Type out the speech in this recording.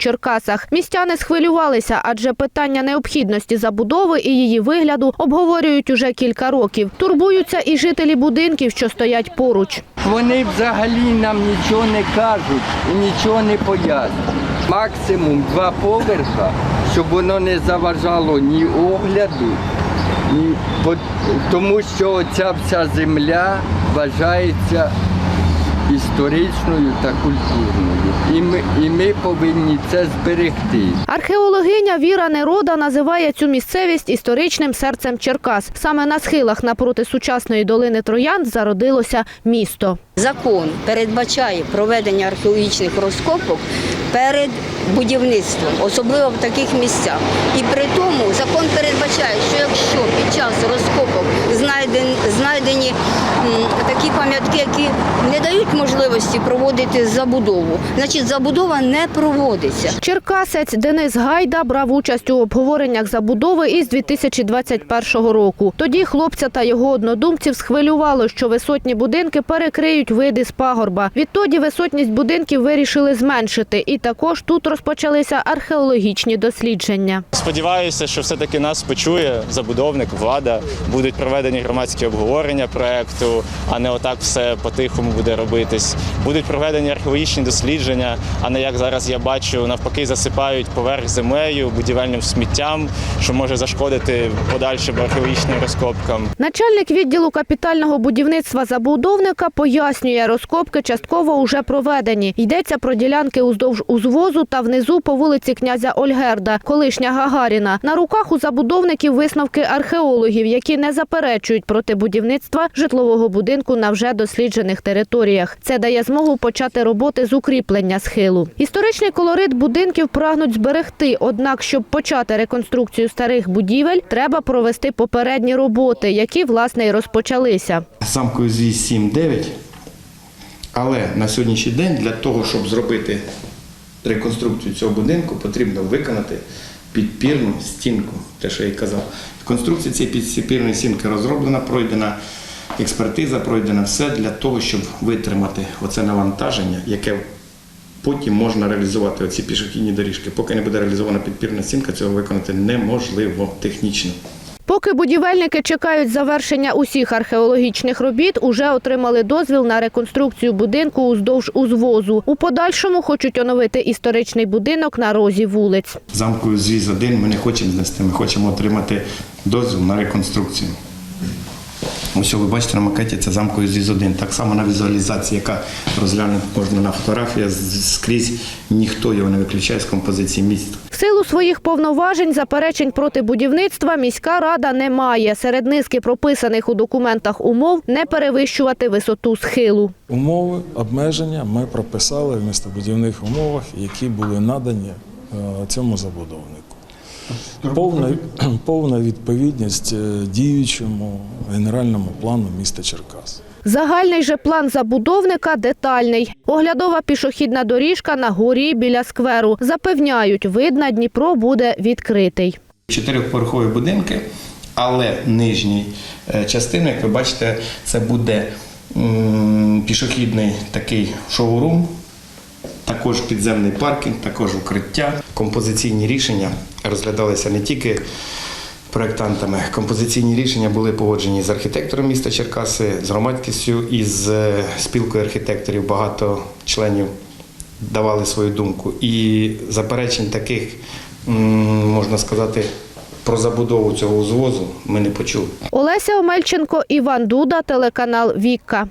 Черкасах. Містяни схвилювалися, адже питання необхідності забудови і її вигляду обговорюють уже кілька років. Турбуються і жителі будинків, що стоять поруч. Вони взагалі нам нічого не кажуть і нічого не пояснюють. Максимум два поверха, щоб воно не заважало ні огляду, ні тому що ця вся земля вважається історичною та культурною. І ми, і ми повинні це зберегти. Археологиня Віра Нерода називає цю місцевість історичним серцем Черкас. Саме на схилах напроти сучасної долини Троянд зародилося місто. Закон передбачає проведення археологічних розкопок перед будівництвом, особливо в таких місцях. І при тому закон передбачає, що якщо під час розкопок знайдені, знайдені такі пам'ятки, які не дають можливості проводити забудову, значить забудова не проводиться. Черкасець Денис Гайда брав участь у обговореннях забудови із 2021 року. Тоді хлопця та його однодумців схвилювало, що висотні будинки перекриють види з пагорба. Відтоді висотність будинків вирішили зменшити, і також тут розпочалися археологічні дослідження. Сподіваюся, що все-таки нас почує забудовник, влада, будуть проведені громадські обговорення проекту, а не отак все по-тихому буде робитись. Будуть проведені археологічні дослідження, а не як зараз я бачу, навпаки, засипають поверх землею, будівельним сміттям, що може зашкодити подальшим археологічним розкопкам. Начальник відділу капітального будівництва забудовника пояснює, розкопки частково уже проведені. Йдеться про ділянки уздовж узвозу та внизу по вулиці князя Ольгерда, колишня Гагаріна. На руках у забудовників висновки археологів, які не заперечують проти будівництва житлового будинку на вже досліджених територіях. Це дає змогу почати роботи з укріплення схилу. Історичний колорит будинків прагнуть зберегти. Однак, щоб почати реконструкцію старих будівель, треба провести попередні роботи, які власне і розпочалися. замкою звіз 7-9. Але на сьогоднішній день для того, щоб зробити реконструкцію цього будинку, потрібно виконати підпірну стінку, те, що я й казав. Конструкція цієї підпірної стінки розроблена, пройдена експертиза, пройдено все для того, щоб витримати оце навантаження, яке потім можна реалізувати оці пішохідні доріжки. Поки не буде реалізована підпірна стінка, цього виконати неможливо технічно. Поки будівельники чекають завершення усіх археологічних робіт, уже отримали дозвіл на реконструкцію будинку уздовж узвозу. У подальшому хочуть оновити історичний будинок на розі вулиць. Замкою звіз 1 ми не хочемо знести, ми хочемо отримати дозвіл на реконструкцію. Ось ви бачите на макеті це замкою звіз 1. Так само на візуалізації, яка розглянути можна на фотографіях з- скрізь, ніхто його не виключає з композиції міста. В силу своїх повноважень заперечень проти будівництва міська рада не має. Серед низки прописаних у документах умов не перевищувати висоту схилу. Умови обмеження ми прописали в містобудівних умовах, які були надані е, цьому забудовнику. Повна, повна відповідність е, діючому генеральному плану міста Черкас. Загальний же план забудовника детальний. Оглядова пішохідна доріжка на горі біля скверу. Запевняють, вид на Дніпро буде відкритий. Чотирьохповерхові будинки, але нижній е, частини, як ви бачите, це буде пішохідний такий шоурум, також підземний паркінг, також укриття. Композиційні рішення розглядалися не тільки проєктантами. Композиційні рішення були погоджені з архітектором міста Черкаси, з громадськістю і з е, спілкою архітекторів. Багато членів давали свою думку. І заперечень таких, можна сказати, про забудову цього узвозу ми не почули. Олеся Омельченко, Іван Дуда, телеканал Вікка.